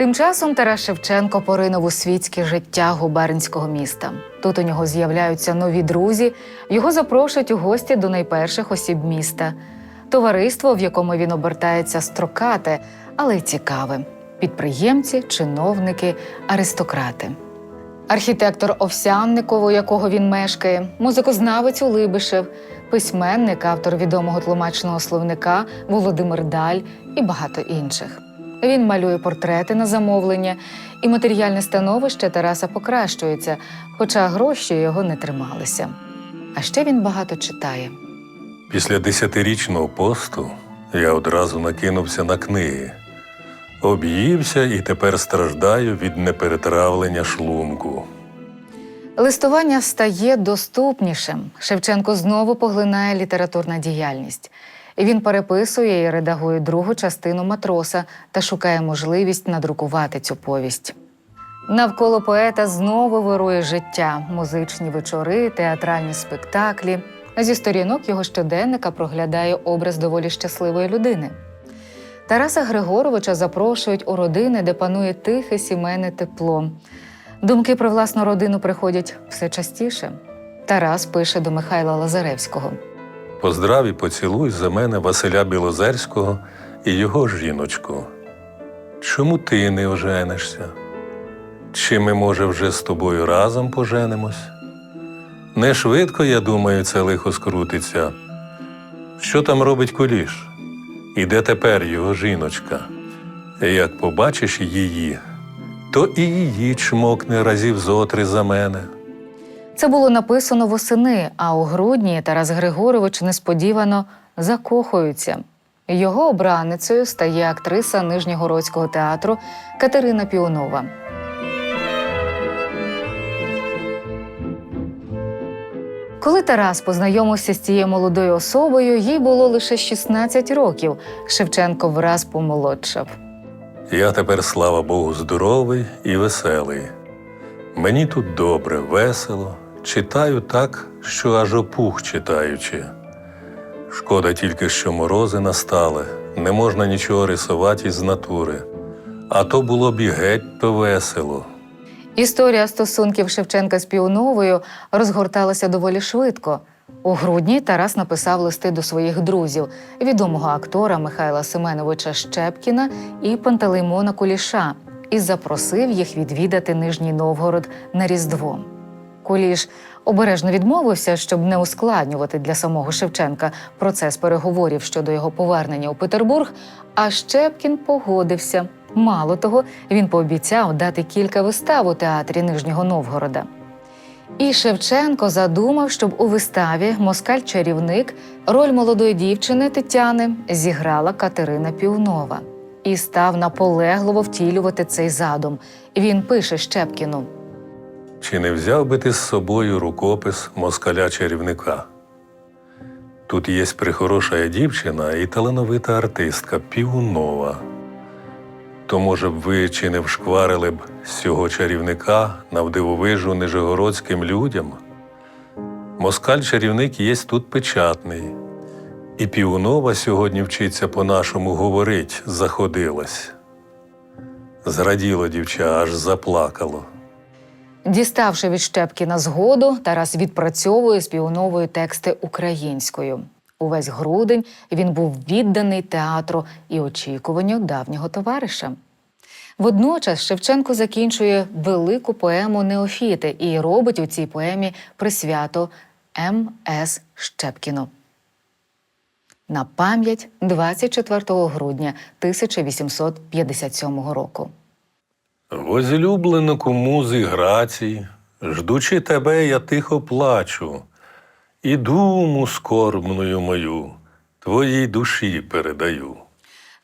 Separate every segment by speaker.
Speaker 1: Тим часом Тарас Шевченко поринув у світське життя губернського міста. Тут у нього з'являються нові друзі, його запрошують у гості до найперших осіб міста. Товариство, в якому він обертається строкате, але й цікаве підприємці, чиновники, аристократи. Архітектор Овсянников, у якого він мешкає, музикознавець Улибишев, письменник, автор відомого тлумачного словника Володимир Даль і багато інших. Він малює портрети на замовлення, і матеріальне становище Тараса покращується, хоча гроші його не трималися. А ще він багато читає.
Speaker 2: Після десятирічного посту я одразу накинувся на книги. Об'ївся і тепер страждаю від неперетравлення шлунку.
Speaker 1: Листування стає доступнішим. Шевченко знову поглинає літературна діяльність. Він переписує і редагує другу частину матроса та шукає можливість надрукувати цю повість. Навколо поета знову вирує життя, музичні вечори, театральні спектаклі. Зі сторінок його щоденника проглядає образ доволі щасливої людини. Тараса Григоровича запрошують у родини, де панує тихе сімейне тепло. Думки про власну родину приходять все частіше. Тарас пише до Михайла Лазаревського.
Speaker 2: Поздрав і поцілуй за мене Василя Білозерського і його жіночку. Чому ти не оженишся? Чи ми, може, вже з тобою разом поженимось? Не швидко, я думаю, це лихо скрутиться. Що там робить куліш? І де тепер його жіночка? Як побачиш її, то і її чмокне разів зотри за мене.
Speaker 1: Це було написано восени, а у грудні Тарас Григорович несподівано закохується. Його обраницею стає актриса Нижньогородського театру Катерина Піонова. Коли Тарас познайомився з цією молодою особою, їй було лише 16 років. Шевченко враз помолодшав.
Speaker 2: Я тепер, слава Богу, здоровий і веселий. Мені тут добре, весело, читаю так, що аж опух читаючи. Шкода тільки, що морози настали, не можна нічого рисувати із натури. А то було б і геть то весело.
Speaker 1: Історія стосунків Шевченка з Піоновою розгорталася доволі швидко. У грудні Тарас написав листи до своїх друзів, відомого актора Михайла Семеновича Щепкіна і Пантелеймона Куліша, і запросив їх відвідати Нижній Новгород на Різдво. Куліш обережно відмовився, щоб не ускладнювати для самого Шевченка процес переговорів щодо його повернення у Петербург. А Щепкін погодився. Мало того, він пообіцяв дати кілька вистав у театрі Нижнього Новгорода. І Шевченко задумав, щоб у виставі Москаль-чарівник роль молодої дівчини Тетяни зіграла Катерина Півнова і став наполегливо втілювати цей задум. Він пише Щепкіну.
Speaker 2: Чи не взяв би ти з собою рукопис москаля-чарівника? Тут є прихороша дівчина і талановита артистка Півнова. То, може б, ви чи не вшкварили б цього чарівника навдивовижу нижегородським людям? Москаль-чарівник є тут печатний, і Півнова сьогодні вчиться по-нашому говорить, заходилась. Зраділо дівча, аж заплакало.
Speaker 1: Діставши від Щепкіна згоду, Тарас відпрацьовує з тексти українською. Увесь грудень він був відданий театру і очікуванню давнього товариша. Водночас Шевченко закінчує велику поему Неофіти і робить у цій поемі присвято М.С. Щепкіну. На пам'ять 24 грудня 1857 року.
Speaker 2: Возлюбленику музи грації, ждучи тебе, я тихо плачу, і думу скорбною мою твоїй душі передаю.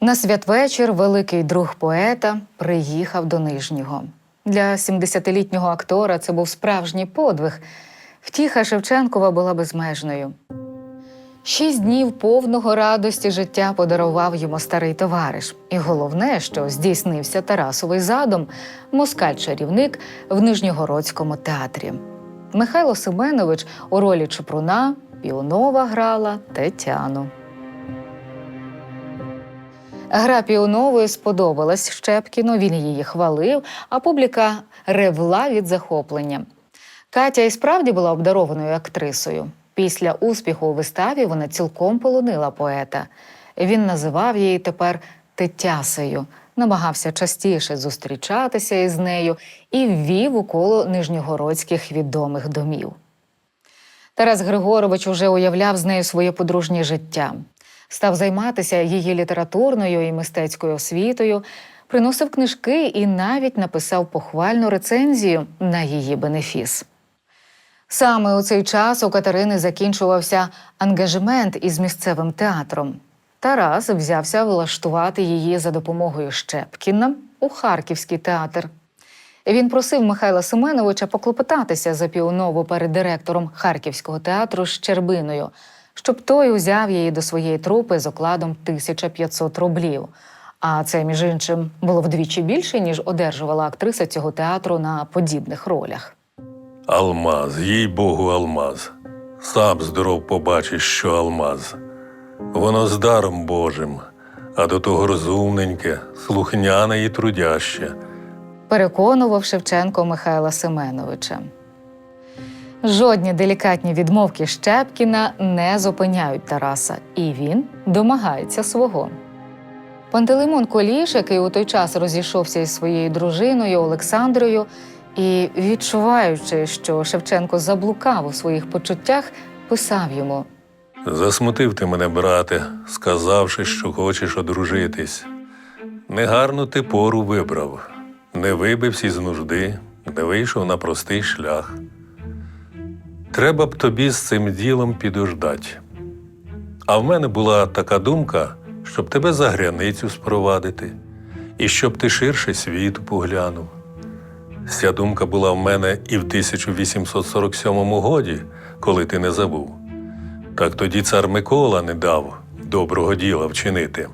Speaker 1: На святвечір великий друг поета приїхав до Нижнього. Для 70-літнього актора це був справжній подвиг. Втіха Шевченкова була безмежною. Шість днів повного радості життя подарував йому старий товариш. І головне, що здійснився Тарасовий задум москаль-чарівник в Нижньогородському театрі. Михайло Семенович у ролі Чупруна Піонова грала Тетяну. Гра Піонової сподобалась Щепкіну, він її хвалив, а публіка ревла від захоплення. Катя і справді була обдарованою актрисою. Після успіху у виставі вона цілком полонила поета. Він називав її тепер Тетясею, намагався частіше зустрічатися із нею і ввів у коло нижньогородських відомих домів. Тарас Григорович уже уявляв з нею своє подружнє життя, став займатися її літературною і мистецькою освітою, приносив книжки і навіть написав похвальну рецензію на її бенефіс. Саме у цей час у Катерини закінчувався ангажемент із місцевим театром. Тарас взявся влаштувати її за допомогою Щепкіна у Харківський театр. Він просив Михайла Семеновича поклопотатися за піонову перед директором Харківського театру Щербиною, щоб той узяв її до своєї трупи з окладом 1500 рублів. А це, між іншим, було вдвічі більше, ніж одержувала актриса цього театру на подібних ролях.
Speaker 2: Алмаз, їй Богу, алмаз. Сам здоров побачиш, що алмаз. Воно з даром Божим, а до того розумненьке, слухняне і трудяще.
Speaker 1: переконував Шевченко Михайла Семеновича. Жодні делікатні відмовки Щепкіна не зупиняють Тараса, і він домагається свого. Пантелеймон Коліш, який у той час розійшовся із своєю дружиною Олександрою, і, відчуваючи, що Шевченко заблукав у своїх почуттях, писав йому
Speaker 2: Засмутив ти мене, брате, сказавши, що хочеш одружитись. Негарну ти пору вибрав, не вибився з нужди, не вийшов на простий шлях. Треба б тобі з цим ділом підождать. А в мене була така думка, щоб тебе за гряницю спровадити, і щоб ти ширше світу поглянув. Ця думка була в мене і в 1847 годі, коли ти не забув. Так тоді цар Микола не дав доброго діла вчинити.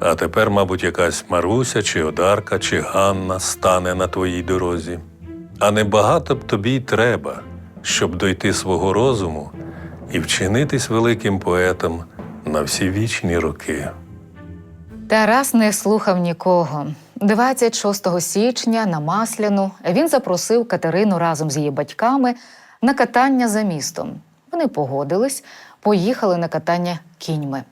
Speaker 2: А тепер, мабуть, якась Маруся, чи Одарка, чи Ганна стане на твоїй дорозі. А небагато б тобі й треба, щоб дойти свого розуму і вчинитись великим поетом на всі вічні роки.
Speaker 1: Тарас не слухав нікого. 26 січня на Масляну він запросив Катерину разом з її батьками на катання за містом. Вони погодились, поїхали на катання кіньми.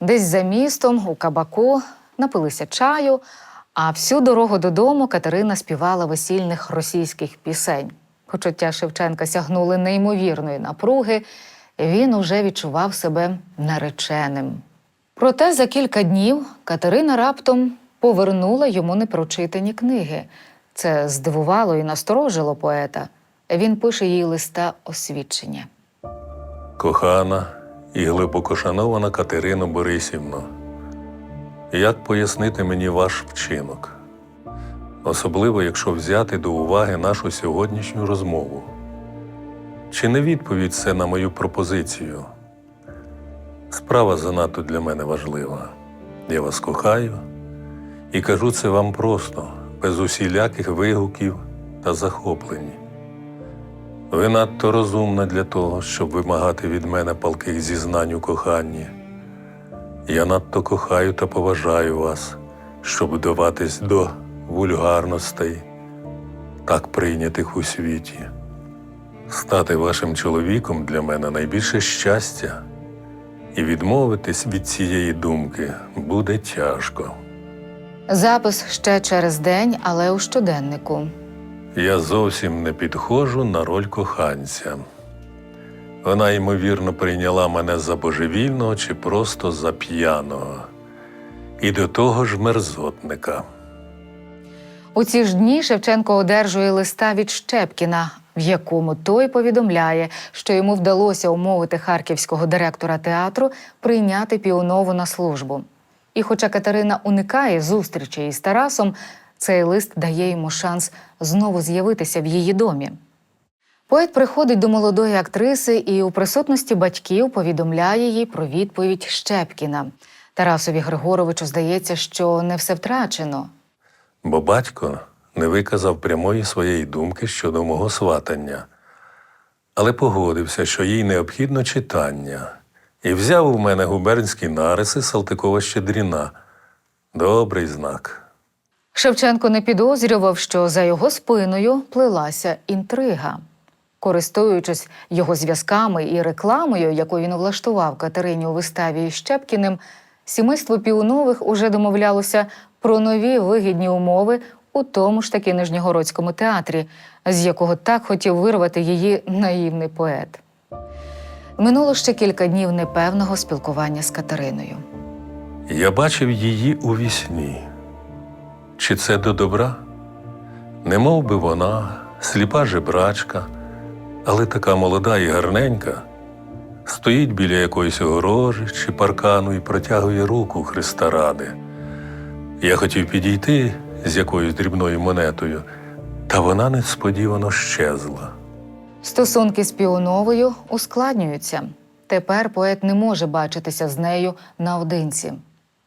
Speaker 1: Десь за містом, у кабаку, напилися чаю, а всю дорогу додому Катерина співала весільних російських пісень. Почуття Шевченка сягнули неймовірної напруги, він уже відчував себе нареченим. Проте за кілька днів Катерина раптом повернула йому непрочитані книги. Це здивувало і насторожило поета. Він пише їй листа освідчення.
Speaker 2: Кохана і глибоко шанована Катерино Борисівно, як пояснити мені ваш вчинок? Особливо, якщо взяти до уваги нашу сьогоднішню розмову. Чи не відповідь це на мою пропозицію? Справа занадто для мене важлива. Я вас кохаю і кажу це вам просто, без усіляких вигуків та захоплень. Ви надто розумна для того, щоб вимагати від мене палких зізнань у коханні. Я надто кохаю та поважаю вас, щоб вдаватись до вульгарностей, так прийнятих у світі. Стати вашим чоловіком для мене найбільше щастя, і відмовитись від цієї думки буде тяжко.
Speaker 1: Запис ще через день, але у щоденнику.
Speaker 2: Я зовсім не підходжу на роль коханця. Вона, ймовірно, прийняла мене за божевільного чи просто за п'яного, і до того ж мерзотника.
Speaker 1: У ці ж дні Шевченко одержує листа від Щепкіна, в якому той повідомляє, що йому вдалося умовити харківського директора театру прийняти Піонову на службу. І хоча Катерина уникає зустрічі із Тарасом, цей лист дає йому шанс знову з'явитися в її домі. Поет приходить до молодої актриси і у присутності батьків повідомляє їй про відповідь Щепкіна. Тарасові Григоровичу здається, що не все втрачено.
Speaker 2: Бо батько не виказав прямої своєї думки щодо мого сватання, але погодився, що їй необхідно читання, і взяв у мене губернські нариси Салтикова Щедріна, Добрий знак.
Speaker 1: Шевченко не підозрював, що за його спиною плелася інтрига. Користуючись його зв'язками і рекламою, яку він влаштував Катерині у виставі Щепкіним, сімейство Піунових уже домовлялося про нові вигідні умови у тому ж таки Нижньогородському театрі, з якого так хотів вирвати її наївний поет. Минуло ще кілька днів непевного спілкування з Катериною.
Speaker 2: Я бачив її у вісні. Чи це до добра? Не мов би вона, сліпа жебрачка, але така молода і гарненька, стоїть біля якоїсь огорожі чи паркану і протягує руку Христа ради. Я хотів підійти з якоюсь дрібною монетою, та вона несподівано щезла.
Speaker 1: Стосунки з Піоновою ускладнюються. Тепер поет не може бачитися з нею наодинці.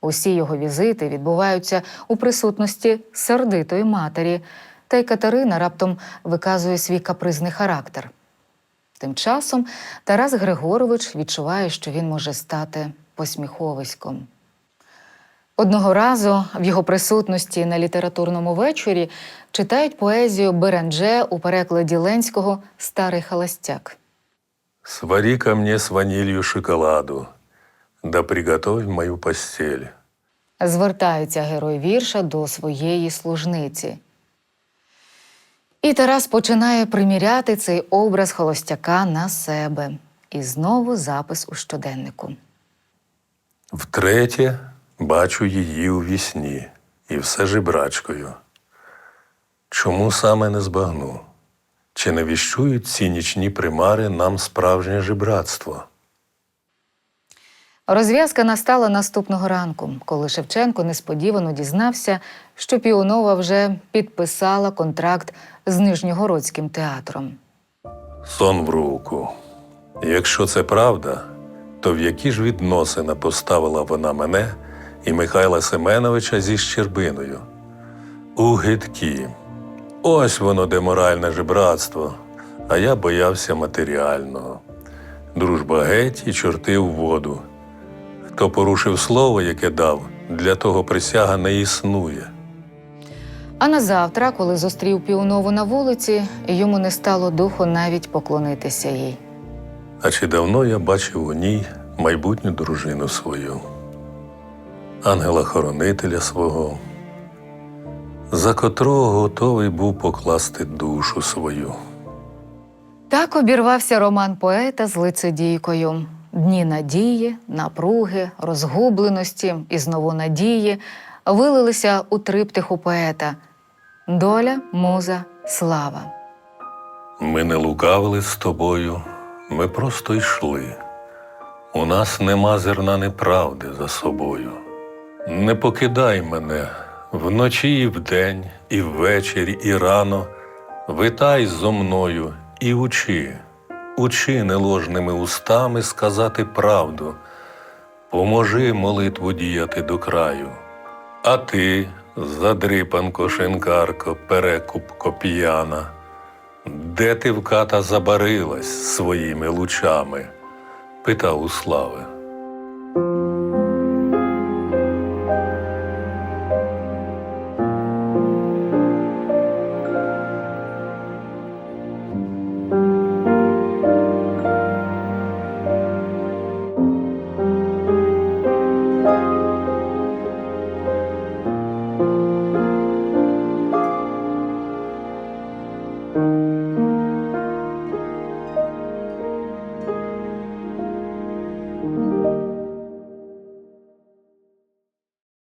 Speaker 1: Усі його візити відбуваються у присутності сердитої матері, та й Катерина раптом виказує свій капризний характер. Тим часом Тарас Григорович відчуває, що він може стати посміховиськом. Одного разу в його присутності на літературному вечорі читають поезію Берендже у перекладі Ленського Старий холостяк.
Speaker 2: Свари ко мне с ванилью шоколаду, да приготовь мою постель.
Speaker 1: Звертається герой вірша до своєї служниці. І Тарас починає приміряти цей образ холостяка на себе. І знову запис у щоденнику.
Speaker 2: Втретє бачу її у вісні, і все жебрачкою. Чому саме не збагну? Чи не віщують ці нічні примари нам справжнє жебратство?
Speaker 1: Розв'язка настала наступного ранку, коли Шевченко несподівано дізнався, що Піонова вже підписала контракт з Нижньогородським театром.
Speaker 2: Сон в руку. Якщо це правда, то в які ж відносини поставила вона мене і Михайла Семеновича зі Щербиною? У гидкі. Ось воно де моральне жебратство, а я боявся матеріального. Дружба геть і чорти в воду. Хто порушив слово, яке дав, для того присяга не існує.
Speaker 1: А на завтра, коли зустрів Піонову на вулиці, йому не стало духу навіть поклонитися їй.
Speaker 2: А чи давно я бачив у ній майбутню дружину свою, ангела-хоронителя свого, за котрого готовий був покласти душу свою.
Speaker 1: Так обірвався роман поета з лицедійкою. Дні надії, напруги, розгубленості і знову надії вилилися у триптиху поета Доля, муза, слава.
Speaker 2: Ми не лукавили з тобою, ми просто йшли. У нас нема зерна неправди за собою. Не покидай мене вночі і вдень, і ввечері, і рано. Витай зо мною і учи, учи неложними устами сказати правду. Поможи молитву діяти до краю. А ти, задрипанко, шинкарко, перекупко п'яна, де ти вката забарилась своїми лучами? питав у слави.